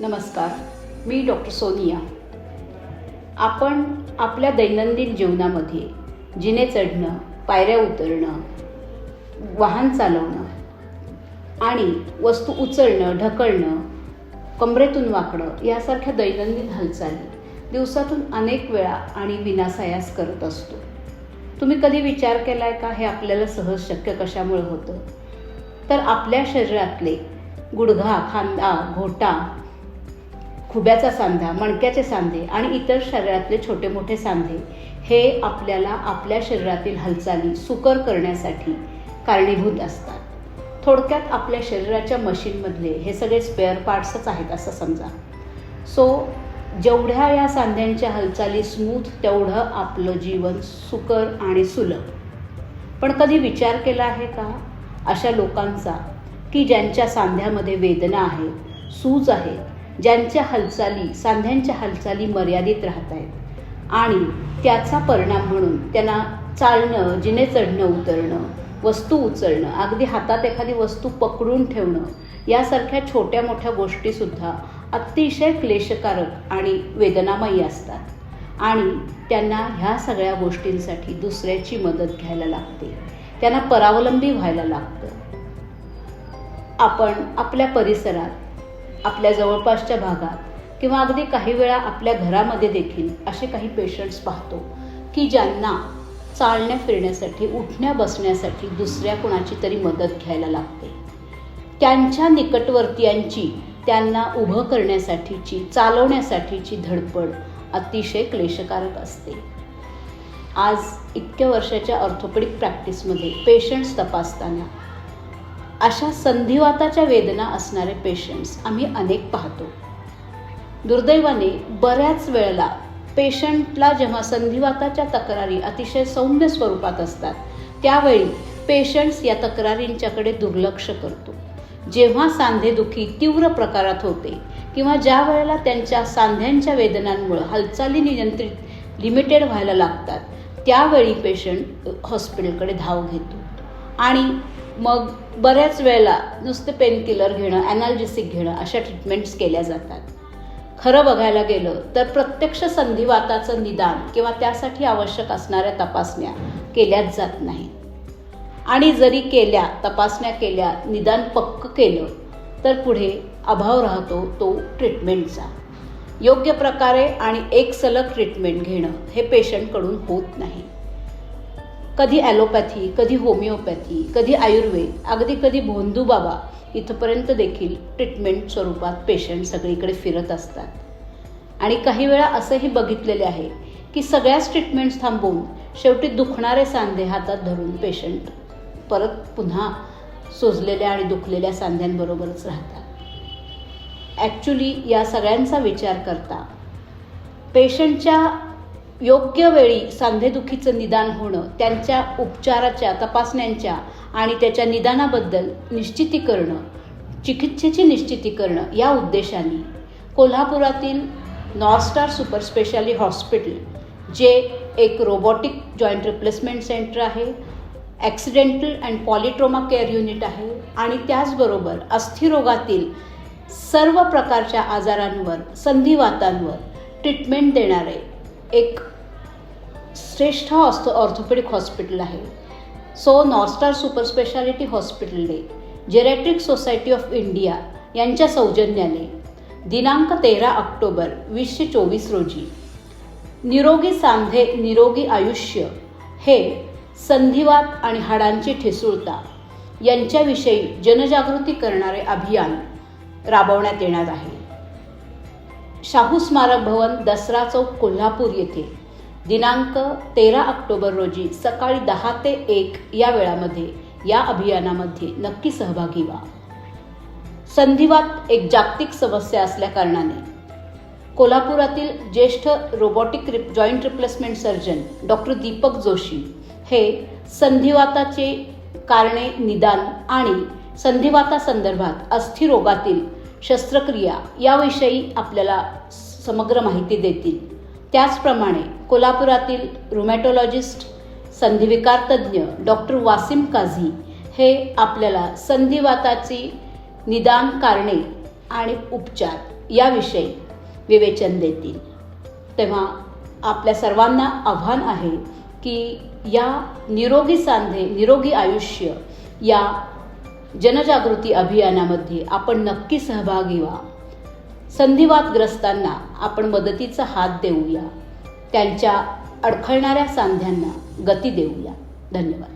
नमस्कार मी डॉक्टर सोनिया. आपण आपल्या दैनंदिन जीवनामध्ये जिने चढणं पायऱ्या उतरणं वाहन चालवणं आणि वस्तू उचलणं ढकलणं कमरेतून वाकणं यासारख्या दैनंदिन हालचाली दिवसातून अनेक वेळा आणि विनासायास करत असतो. तुम्ही कधी विचार केला आहे का? हे आपल्याला सहज शक्य कशामुळे होतं? तर आपल्या शरीरातले गुडघा खांदा घोटा खुब्याचा सांधा मणक्याचे सांधे आणि इतर शरीरातले छोटे मोठे सांधे हे आपल्याला आपल्या शरीरातील हालचाली सुकर करण्यासाठी कारणीभूत असतात. थोडक्यात आपल्या शरीराच्या मशीनमधले हे सगळे स्पेअर पार्ट्सच आहेत असं समजा. सो जेवढ्या या सांध्यांच्या हालचाली स्मूथ तेवढं आपलं जीवन सुकर आणि सुलभ. पण कधी विचार केला आहे का? अशा लोकांचा की ज्यांच्या सांध्यामध्ये वेदना आहे सूज आहे ज्यांच्या हालचाली सांध्यांच्या हालचाली मर्यादित राहत आहेत. आणि त्याचा परिणाम म्हणून त्यांना चालणं जिने चढणं उतरणं वस्तू उचलणं अगदी हातात एखादी वस्तू पकडून ठेवणं यासारख्या छोट्या मोठ्या गोष्टीसुद्धा अतिशय क्लेशकारक आणि वेदनामयी असतात. आणि त्यांना ह्या सगळ्या गोष्टींसाठी दुसऱ्याची मदत घ्यायला लागते. त्यांना परावलंबी व्हायला लागतं. आपण आपल्या परिसरात आपल्या जवळपासच्या भागात किंवा अगदी काही वेळा आपल्या घरामध्ये देखील असे काही पेशंट्स पाहतो की ज्यांना चालण्या फिरण्यासाठी उठण्या बसण्यासाठी दुसऱ्या कुणाची तरी मदत घ्यायला लागते. त्यांच्या निकटवर्तीयांची त्यांना उभं करण्यासाठीची चालवण्यासाठीची धडपड अतिशय क्लेशकारक असते. आज इतक्या वर्षाच्या ऑर्थोपेडिक प्रॅक्टिसमध्ये पेशंट्स तपासताना अशा संधिवाताच्या वेदना असणारे पेशंट्स आम्ही अनेक पाहतो. दुर्दैवाने बऱ्याच वेळेला पेशंटला जेव्हा संधिवाताच्या तक्रारी अतिशय सौम्य स्वरूपात असतात त्यावेळी पेशंट्स या तक्रारींच्याकडे दुर्लक्ष करतो. जेव्हा सांधेदुखी तीव्र प्रकारात होते किंवा ज्या वेळेला त्यांच्या सांध्यांच्या वेदनांमुळे हालचाली नियंत्रित लिमिटेड व्हायला लागतात त्यावेळी पेशंट हॉस्पिटलकडे धाव घेतो. आणि मग बऱ्याच वेळेला नुसते पेनकिलर घेणं ॲनाल्जेसिक घेणं अशा ट्रीटमेंट्स केल्या जातात. खरं बघायला गेलं तर प्रत्यक्ष संधिवाताचं निदान किंवा त्यासाठी आवश्यक असणाऱ्या तपासण्या केल्याच जात नाही आणि जरी केल्या तपासण्या केल्या निदान पक्क केलं तर पुढे अभाव राहतो तो ट्रीटमेंटचा योग्य प्रकारे आणि एक सलग ट्रीटमेंट घेणं हे पेशंटकडून होत नाही. कधी ॲलोपॅथी कधी होमिओपॅथी कधी आयुर्वेद अगदी कधी भोंदू बाबा इथंपर्यंत देखील ट्रीटमेंट स्वरूपात पेशंट सगळीकडे फिरत असतात. आणि काही वेळा असंही बघितलेले आहे की सगळ्याच ट्रीटमेंट्स थांबवून शेवटी दुखणारे सांधे हातात धरून पेशंट परत पुन्हा सोजलेल्या आणि दुखलेल्या सांध्यांबरोबरच राहतात. ॲक्च्युली या सगळ्यांचा विचार करता पेशंटच्या योग्य वेळी सांधेदुखीचं निदान होणं त्यांच्या उपचाराच्या तपासण्यांच्या आणि त्याच्या निदानाबद्दल निश्चिती करणं चिकित्सेची निश्चिती करणं या उद्देशाने कोल्हापुरातील नॉर्स्टार सुपर स्पेशाली हॉस्पिटल जे एक रोबोटिक जॉईंट रिप्लेसमेंट सेंटर आहे accidental and polytrauma care unit आहे आणि त्याचबरोबर अस्थिरोगातील सर्व प्रकारच्या आजारांवर संधिवातांवर ट्रीटमेंट देणारे एक श्रेष्ठ ऑस्थो ऑर्थोपेडिक हॉस्पिटल आहे. सो नॉर्स्टार सुपर स्पेशालिटी हॉस्पिटलने जेरॅट्रिक सोसायटी ऑफ इंडिया यांच्या सौजन्याने दिनांक तेरा ऑक्टोबर वीसशे चोवीस रोजी निरोगी सांधे निरोगी आयुष्य हे संधिवात आणि हाडांची ठिसूळता यांच्याविषयी जनजागृती करणारे अभियान राबवण्यात येणार आहे. शाहू स्मारक भवन दसरा चौक कोल्हापूर येथे. दिनांक तेरा ऑक्टोबर रोजी सकाळी दहा ते एक या वेळामध्ये या अभियानामध्ये नक्की सहभागी व्हा. संधिवात एक जागतिक समस्या असल्याकारणाने कोल्हापुरातील ज्येष्ठ robotic hip joint replacement surgeon doctor Deepak Joshi हे संधिवाताचे कारणे निदान आणि संधिवातासंदर्भात अस्थिरोगातील शस्त्रक्रिया याविषयी आपल्याला समग्र माहिती देतील. त्याचप्रमाणे कोल्हापुरातील रुमॅटोलॉजिस्ट संधिविकार तज्ज्ञ डॉक्टर वासिम काझी हे आपल्याला संधिवाताची निदान कारणे आणि उपचार याविषयी विवेचन देतील. तेव्हा आपल्या सर्वांना आव्हान आहे की या निरोगी सांधे निरोगी आयुष्य या जनजागृती अभियानामध्ये आपण नक्की सहभागी व्हा. संधिवातग्रस्तांना आपण मदतीचा हात देऊया. त्यांच्या अडखळणाऱ्या सांध्यांना गती देऊया. धन्यवाद.